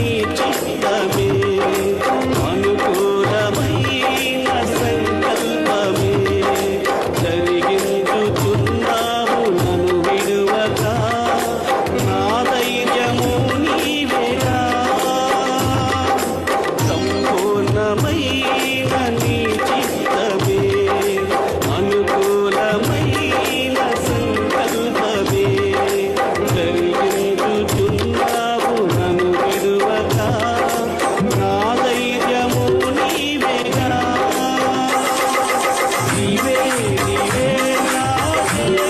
నీ చిత్తమే